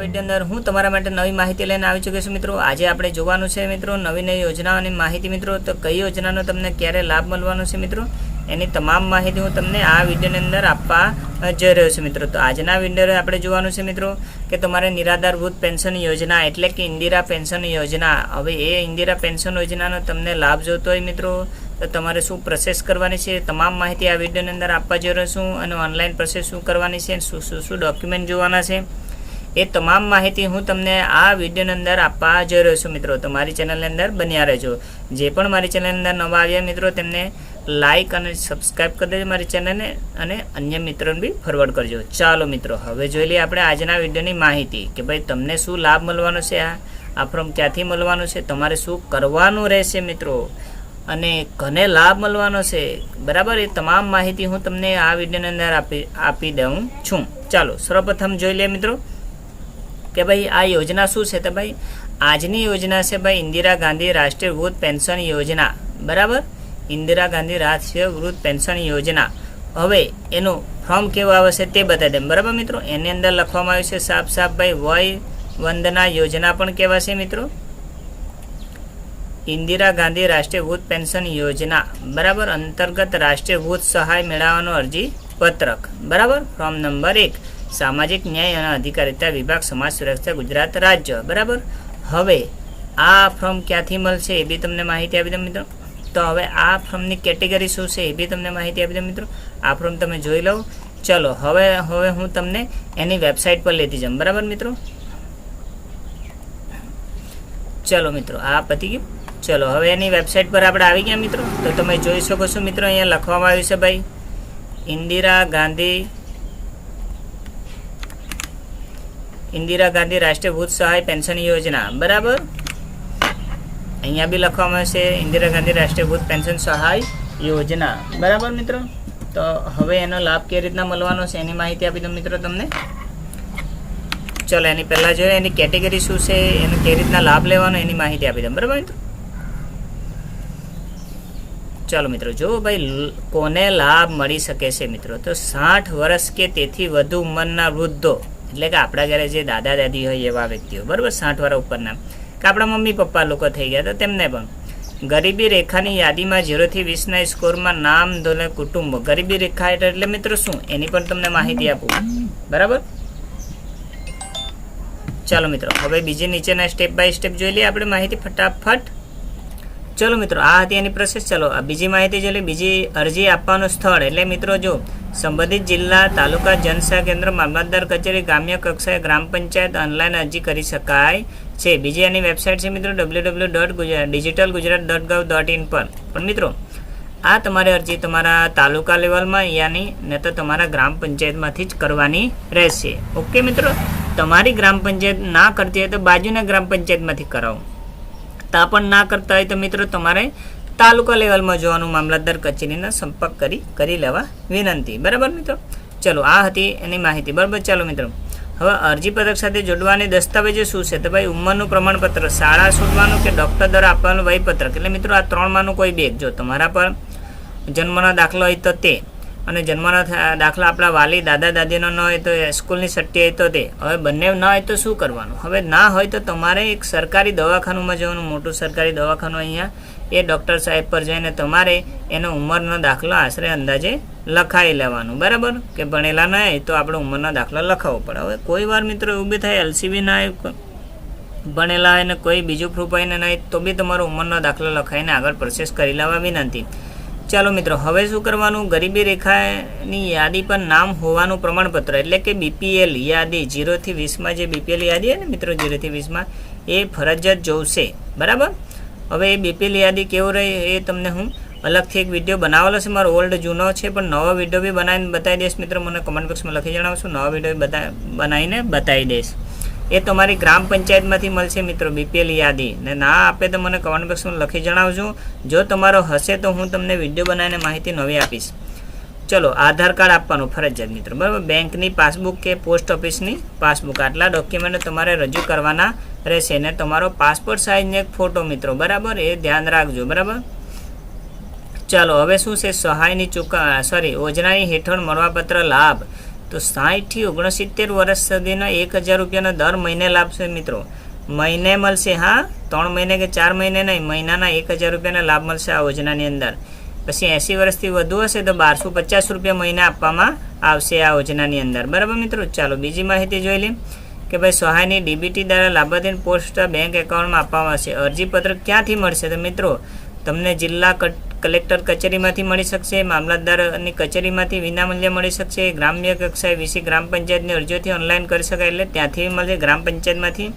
Video અંદર હું તમારા માટે નવી માહિતી લઈને આવી ચૂક્યો છું મિત્રો. આજે આપણે જોવાનું છે મિત્રો નવી નવી યોજનાઓની માહિતી મિત્રો. તો કઈ યોજનાનો તમને ક્યારે લાભ મળવાનો છે મિત્રો? એની તમામ માહિતી હું તમને આ વિડીયોની અંદર આપવા જઈ રહ્યો છું મિત્રો. તો આજના વીડિયો આપણે જોવાનું છે મિત્રો કે તમારે નિરાધારભૂત પેન્શન યોજના એટલે કે ઇન્દિરા પેન્શન યોજના. હવે એ ઇન્દિરા પેન્શન યોજનાનો તમને લાભ જોતો હોય મિત્રો. તો તમારે શું પ્રોસેસ કરવાની છે? તમામ માહિતી આ વિડીયોની અંદર આપવા જઈ રહ્યો છું. અને ઓનલાઈન પ્રોસેસ શું કરવાની છે? શું શું શું ડોક્યુમેન્ટ જોવાના છે? એ તમામ માહિતી હું તમને આ વિડીયોની અંદર આપવા જઈ રહ્યો છું મિત્રો. તો મારી ચેનલની અંદર બન્યા રહેજો. જે પણ મારી ચેનલની અંદર નવા આવ્યા મિત્રો, તેમને લાઇક અને સબસ્ક્રાઇબ કરી દેજો મારી ચેનલને અને અન્ય મિત્રોને બી ફોરવર્ડ કરજો. ચાલો મિત્રો, હવે જોઈ લઈએ આપણે આજના વિડીયોની માહિતી કે ભાઈ તમને શું લાભ મળવાનો છે? આ આ ફોર્મ ક્યાંથી મળવાનું છે? તમારે શું કરવાનું રહેશે મિત્રો? અને ઘને લાભ મળવાનો છે. બરાબર, એ તમામ માહિતી હું તમને આ વિડીયોની અંદર આપી આપી દઉં છું. ચાલો, સર્વપ્રથમ જોઈ લે મિત્રો કે ભાઈ આ યોજના શું છે તો ભાઈ, આજની યોજના છે ભાઈ ઇન્દિરા ગાંધી રાષ્ટ્રીય વૃદ્ધ પેન્શન યોજના. બરાબર? ઇન્દિરા ગાંધી રાષ્ટ્રીય વૃદ્ધ પેન્શન યોજના. હવે એનું ફોર્મ કેવું આવશે તે બતાવી દઉં. બરાબર મિત્રો? એની અંદર લખવામાં આવ્યું છે સાફ સાફ ભાઈ વય વંદના યોજના પણ કહેવાશે મિત્રો? ઇન્દિરા ગાંધી રાષ્ટ્રીય વૃદ્ધ પેન્શન યોજના, બરાબર, અંતર્ગત રાષ્ટ્રીય વૃદ્ધ સહાય મેળવવાનો અરજી, પત્રક, બરાબર, ફોર્મ નંબર એક, સામાજિક ન્યાય અને અધિકારિતા વિભાગ, સમાજ સુરક્ષા, ગુજરાત રાજ્ય, બરાબર? હવે આ ફોર્મ ક્યાંથી મળશે એ બી તમને માહિતી આપી દઉં મિત્રો. તો હવે આ ફોર્મની કેટેગરી શું છે એ બી તમને માહિતી આપી દઉં મિત્રો. આ ફોર્મ તમે જોઈ લો. ચલો, હવે હવે હું તમને એની વેબસાઇટ પર લેતી જાઉં બરાબર મિત્રો? ચલો મિત્રો, આ પતી ગયું. ચલો, હવે એની વેબસાઇટ પર આપણે આવી ગયા મિત્રો. તો તમે જોઈ શકો છો મિત્રો, અહીંયા લખવામાં આવ્યું છે ભાઈ, ઇન્દિરા ગાંધી ઇન્દિરા ગાંધી રાષ્ટ્રીય ભૂત સહાય પેન્શન યોજના, બરાબર? અહીંયા બી લખવામાં આવશે ઇન્દિરા ગાંધી રાષ્ટ્રીય વૃદ્ધ પેન્શન સહાય યોજના, બરાબર મિત્રો? તો હવે એનો લાભ કેવી રીતના મળવાનો છે એની માહિતી આપી દઉં મિત્રો તમને. ચલો, એની પહેલાં જોઈએ એની કેટેગરી શું છે, એનો કેવી રીતના લાભ લેવાનો, એની માહિતી આપી દઉં, બરાબર મિત્રો? ચાલો મિત્રો, જો ભાઈ કોને લાભ મળી શકે છે મિત્રો, તો સાઠ વર્ષ કે તેથી વધુ ઉંમરના વૃદ્ધો, એટલે કે આપણા ઘરે જે દાદા દાદી હોય એવા વ્યક્તિઓ, બરાબર, સાઠ વર્ષ ઉપરના, કે આપણા મમ્મી પપ્પા લોકો થઈ ગયા, તો તેમને પણ. ગરીબી રેખાની યાદીમાં ઝીરોથી વીસના સ્કોરમાં નામ ધોને કુટુંબ, ગરીબી રેખા એટલે મિત્રો શું, એની પણ તમને માહિતી આપું. બરાબર? ચાલો મિત્રો, હવે બીજી નીચેના સ્ટેપ બાય સ્ટેપ જોઈ લઈએ આપણે માહિતી ફટાફટ. ચલો મિત્રો, આ હતી એની પ્રોસેસ ચલો બીજી માહિતી જોઈએ બીજી અરજી આપવાનું સ્થળ. એટલે મિત્રો જો સંબંધિત જિલ્લા, તાલુકા જનસેવા કેન્દ્ર, મામલતદાર કચેરી ગ્રામ્ય કક્ષાએ ગ્રામ પંચાયત ઓનલાઈન અરજી કરી શકાય છે. બીજી એની વેબસાઇટ છે મિત્રો W W dot digital Gujarat dot gov dot in પર. પણ મિત્રો, આ તમારી અરજી તમારા તાલુકા લેવલમાં યાની, ને તો તમારા ગ્રામ પંચાયતમાંથી જ કરવાની રહેશે. ઓકે મિત્રો? તમારી ગ્રામ પંચાયત ના કરતી હોય તો બાજુના ગ્રામ પંચાયતમાંથી કરાવો. તા પણ ના કરતા હોય તો મિત્રો તમારે તાલુકા લેવલમાં જોવાનું મામલતદાર કચેરીના સંપર્ક કરી કરી લેવા વિનંતી. બરાબર મિત્રો? ચલો, આ હતી એની માહિતી. બરાબર, ચાલો મિત્રો. હવે અરજી પત્રક સાથે જોડવાની દસ્તાવેજો શું છે? તો ભાઈ, ઉંમરનું પ્રમાણપત્ર, શાળા છોડવાનું કે ડૉક્ટર દ્વારા આપવાનું વયપત્રક એટલે મિત્રો, આ ત્રણમાંનું કોઈ બે જો તમારા પર જન્મનો દાખલો હોય તો તે. અને જન્મના દાખલા આપણા વાલી દાદા દાદીનો ન હોય તો સ્કૂલની સટ્ટી હોય તો તે. હવે બંને ન હોય તો શું કરવાનું? હવે ના હોય તો તમારે એક સરકારી દવાખાનુંમાં જવાનું, મોટું સરકારી દવાખાનું અહીંયા. એ ડૉક્ટર સાહેબ પર જઈને તમારે એનો ઉંમરનો દાખલો આશરે અંદાજે લખાવી લેવાનું. બરાબર? કે ભણેલા ન હોય તો આપણે ઉંમરનો દાખલો લખાવવો પડે. હવે કોઈ વાર મિત્રો એવું બી થાય એલસીબી ના હોય ભણેલા હોય ને કોઈ બીજું પ્રૂફ હોય ને નહીં, તો બી તમારો ઉંમરનો દાખલો લખાઈને આગળ પ્રોસેસ કરી લેવા વિનંતી. ચાલો મિત્રો, હવે શું કરવાનું? ગરીબી રેખાની યાદી પર નામ હોવાનું પ્રમાણપત્ર, એટલે કે બીપીએલ યાદી જીરોથી વીસમાં જે બીપીએલ યાદી હોય ને મિત્રો જીરોથી વીસમાં, એ ફરજિયાત જોશે. બરાબર? હવે એ બીપીએલ યાદી કેવું રહે એ તમને હું અલગથી એક વીડિયો બનાવેલો છે. મારો ઓલ્ડ, જૂનો છે, પણ નવો વીડિયો બી બનાવીને બતાવી દઈશ. મિત્રો, મને કમેન્ટ બોક્સમાં લખી જણાવશું. નવો વીડિયો બતા, બનાવીને બતાવી દઈશ. એ તમારી ગ્રામ પંચાયતમાંથી મળશે મિત્રો, બીપીએલ યાદી. ને ના આપે તો મને કમેન્ટ બોક્સમાં લખી જણાવજો. જો તમારો હશે તો હું તમને વીડિયો બનાવીને માહિતી નવી આપીશ. ચલો, આધાર કાર્ડ આપવાનું, ફરજિયાત મિત્રો. બરાબર? બેંકની પાસબુક કે પોસ્ટ ઓફિસની પાસબુક. આટલા ડોક્યુમેન્ટ તમારે રજૂ કરવાના રહેશે. ને તમારો પાસપોર્ટ સાઇઝનો એક ફોટો મિત્રો, બરાબર? એ ધ્યાન રાખજો, બરાબર? ચાલો, હવે શું છે? સહાયની ચૂકવણી સોરી યોજનાની હેઠળ મળવાપત્ર લાભ. તો સાઠથી ઓગણસિત્તેર વર્ષ સુધીનો એક હજાર રૂપિયાનો દર મહિને લાભ છે મિત્રો. મહિને મળશે, હા? ત્રણ મહિને કે ચાર મહિને નહીં, મહિનાના એક હજાર રૂપિયાનો લાભ મળશે આ યોજનાની અંદર. પછી એંસી વર્ષથી વધુ હશે તો બારસો પચાસ રૂપિયા મહિને આપવામાં આવશે આ યોજનાની અંદર. બરાબર મિત્રો? ચાલો બીજી માહિતી જોઈ લઈએ કે ભાઈ સહાયની ડીબીટી દ્વારા લાભાર્થીને પોસ્ટ બેંક એકાઉન્ટમાં આપવામાં આવશે. અરજીપત્ર ક્યાંથી મળશે તો મિત્રો, તમને જિલ્લા કલેક્ટર કચેરીમાંથી મળી શકશે મામલતદારની કચેરીમાંથી વિનામૂલ્યે મળી શકશે. ગ્રામ્ય કક્ષાએ વીસી ગ્રામ પંચાયતની અરજીઓથી ઓનલાઈન કરી શકાય એટલે ત્યાંથી મળશે ગ્રામ પંચાયતમાંથી.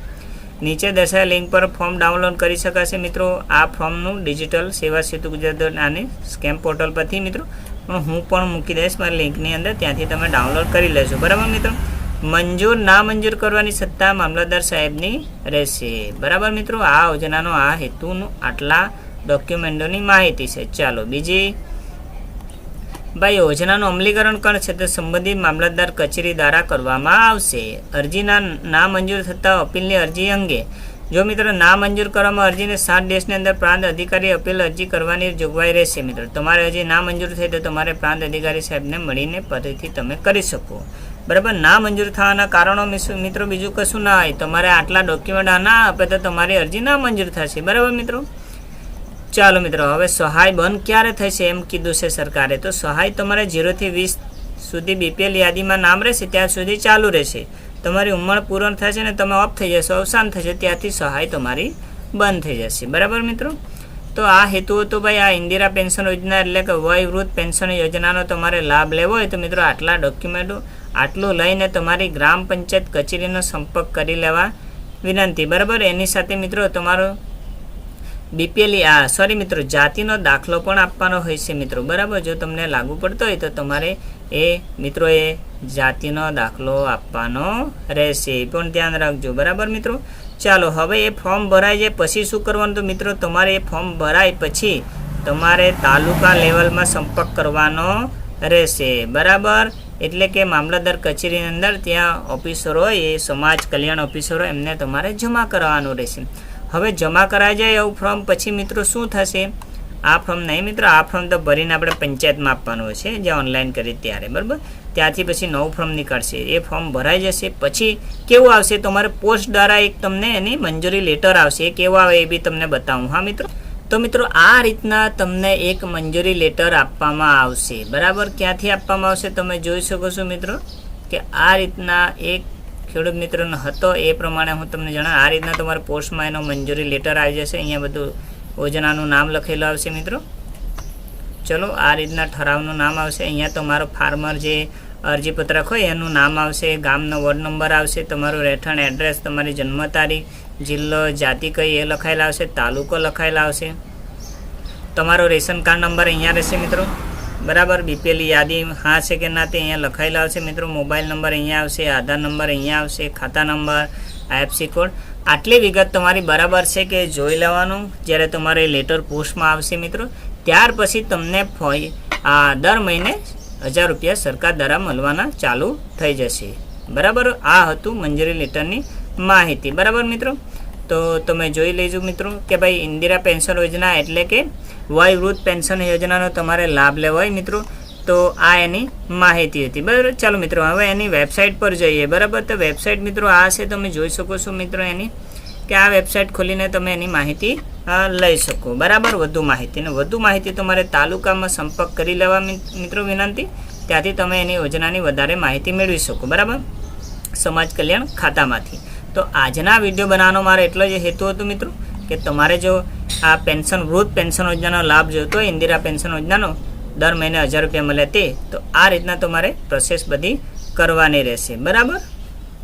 નીચે દર્શાવેલ લિંક પર ફોર્મ ડાઉનલોડ કરી શકાશે મિત્રો. આ ફોર્મનું ડિજિટલ સેવા સેતુ ગુજરાત આની સ્કેમ પોર્ટલ પરથી મિત્રો, પણ હું પણ મૂકી દઈશ. મારી લિંકની અંદર ત્યાંથી તમે ડાઉનલોડ કરી લેશો. બરાબર મિત્રો? મંજૂર, ના મંજૂર કરવાની સત્તા મામલતદાર સાહેબની રહેશે. બરાબર મિત્રો? આ યોજનાનો આ હેતુનું આટલા ડોક્યુમેન્ટોની માહિતી છે. ચાલો, બીજી. ભાઈ, યોજનાનું અમલીકરણ કોણ તે સંબંધિત મામલતદાર કચેરી દ્વારા કરવામાં આવશે. અરજીના નામંજૂર થતા અપીલની અરજી અંગે. જો મિત્રો ના મંજૂર કરવામાં અરજીને સાત દેશની અંદર પ્રાંત અધિકારી અપીલ અરજી કરવાની જોગવાઈ રહેશે મિત્રો. તમારે હજી ના મંજૂર થઈ તો તમારે પ્રાંત અધિકારી સાહેબને મળીને ફરીથી તમે કરી શકો. બરાબર? ના મંજૂર થવાના કારણો મિત્રો બીજું કશું ના હોય. તમારે આટલા ડોક્યુમેન્ટ ના આપે તો તમારી અરજી ના મંજૂર થશે. બરાબર મિત્રો? ચાલો મિત્રો, હવે સહાય બંધ ક્યારે થશે એમ કીધું છે સરકારે. તો સહાય તમારે ઝીરોથી વીસ સુધી બીપીએલ યાદીમાં નામ રહેશે, ત્યાં સુધી ચાલુ રહેશે. તમારી ઉંમર પૂર્ણ થશે ને તમે ઓફ થઈ જશો, અવસાન થશે, ત્યાંથી સહાય તમારી બંધ થઈ જશે. બરાબર મિત્રો? તો આ હેતુ હતો ભાઈ, આ ઇન્દિરા પેન્શન યોજના એટલે કે વયવૃદ્ધ પેન્શન યોજનાનો તમારે લાભ લેવો હોય તો મિત્રો, આટલા ડોક્યુમેન્ટો આટલું લઈને તમારી ગ્રામ પંચાયત કચેરીનો સંપર્ક કરી લેવા વિનંતી. બરાબર? એની સાથે મિત્રો, તમારો બીપીએલ આ સોરી મિત્રો, જાતિનો દાખલો પણ આપવાનો હોય છે મિત્રો. બરાબર, જો તમને લાગુ પડતો હોય તો તમારે એ મિત્રો એ જાતિનો દાખલો આપવાનો રહેશે. એ પણ ધ્યાન રાખજો. બરાબર મિત્રો? ચાલો, હવે એ ફોર્મ ભરાય છે પછી શું કરવાનું તો મિત્રો, તમારે એ ફોર્મ ભરાય પછી તમારે તાલુકા લેવલમાં સંપર્ક કરવાનો રહેશે. બરાબર? એટલે કે મામલતદાર કચેરીની અંદર ત્યાં ઓફિસરો એ સમાજ કલ્યાણ ઓફિસરો એમને તમારે જમા કરવાનું રહેશે. હવે જમા કરાઈ જાય એવું ફોર્મ પછી મિત્રો શું થશે? આ ફોર્મ નહીં મિત્રો, આ ફોર્મ તો ભરીને આપણે પંચાયતમાં આપવાનું હોય છે, જે ઓનલાઈન કરી ત્યારે, બરાબર? ત્યાંથી પછી નવું ફોર્મ નીકળશે. એ ફોર્મ ભરાઈ જશે. પછી કેવું આવશે? તમારે પોસ્ટ દ્વારા એક તમને એની મંજૂરી લેટર આવશે. એ કેવું આવે એ બી તમને બતાવું. હા, મિત્રો? તો મિત્રો, આ રીતના તમને એક મંજૂરી લેટર આપવામાં આવશે. બરાબર? ક્યાંથી આપવામાં આવશે તમે જોઈ શકો છો મિત્રો, કે આ રીતના એક ખેડૂત મિત્રનો હતો એ પ્રમાણે હું તમને જણાવ. આ રીતના તમારા પોસ્ટમાં એનો મંજૂરી લેટર આવી જશે. અહીંયા બધું યોજનાનું નામ લખેલું આવશે મિત્રો. ચલો, આ રીતના ઠરાવનું નામ આવશે. અહીંયા તમારો ફાર્મર જે અરજીપત્રક હોય એનું નામ આવશે, ગામનો વોર્ડ નંબર આવશે, તમારું રહેઠાણ એડ્રેસ, તમારી જન્મ તારીખ, જિલ્લો, જાતિ કઈ એ લખાયેલા આવશે, તાલુકો લખાયેલા આવશે. તમારો રેશન કાર્ડ નંબર અહીંયા રહેશે મિત્રો. બરાબર, બીપીએલની યાદી હા છે કે ના તે અહીંયા લખાયેલા આવશે મિત્રો. મોબાઈલ નંબર અહીંયા આવશે, આધાર નંબર અહીંયા આવશે, ખાતા નંબર, આઈએફસી કોડ. આટલી વિગત તમારી બરાબર છે કે જોઈ લેવાનું, જ્યારે તમારે લેટર પોસ્ટમાં આવશે મિત્રો. ત્યાર પછી તમને દર મહિને હજાર રૂપિયા સરકાર દ્વારા મળવાના ચાલુ થઈ જશે. બરાબર, આ હતું મંજૂરી લેટરની માહિતી. બરાબર મિત્રો? તો તમે જોઈ લેજો મિત્રો કે ભાઈ ઇન્દિરા પેન્શન યોજના એટલે કે વયવૃદ્ધ પેન્શન યોજનાનો તમારે લાભ લેવો હોય મિત્રો, તો આ એની માહિતી હતી. બરાબર? ચાલો મિત્રો, હવે એની વેબસાઇટ પર જઈએ. બરાબર? તો વેબસાઇટ મિત્રો આ છે, તમે જોઈ શકો છો મિત્રો એની, કે આ વેબસાઇટ ખોલીને તમે એની માહિતી લઈ શકો. બરાબર? વધુ માહિતી. અને વધુ માહિતી તમારે તાલુકામાં સંપર્ક કરી લેવા મિત્રો વિનંતી. ત્યાંથી તમે એની યોજનાની વધારે માહિતી મેળવી શકો. બરાબર? સમાજ કલ્યાણ ખાતામાંથી. તો આજના વીડિયો બનાવવાનો મારો એટલો જ હેતુ હતો મિત્રો. કે તમારે જો આ પેન્શન, વૃદ્ધ પેન્શન યોજનાનો લાભ જોતો હોય, ઇન્દિરા પેન્શન યોજનાનો દર મહિને હજાર રૂપિયા મળે તે, તો આ રીતના તમારે પ્રોસેસ બધી કરવાની રહેશે. બરાબર?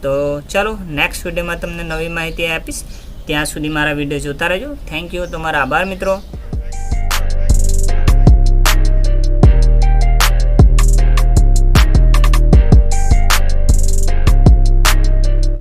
તો ચાલો નેક્સ્ટ વિડીયોમાં તમને નવી માહિતી આપીશ. ત્યાં સુધી મારા વીડિયો જોતા રહેજો. થેન્ક યુ તમારા આભાર, મિત્રો.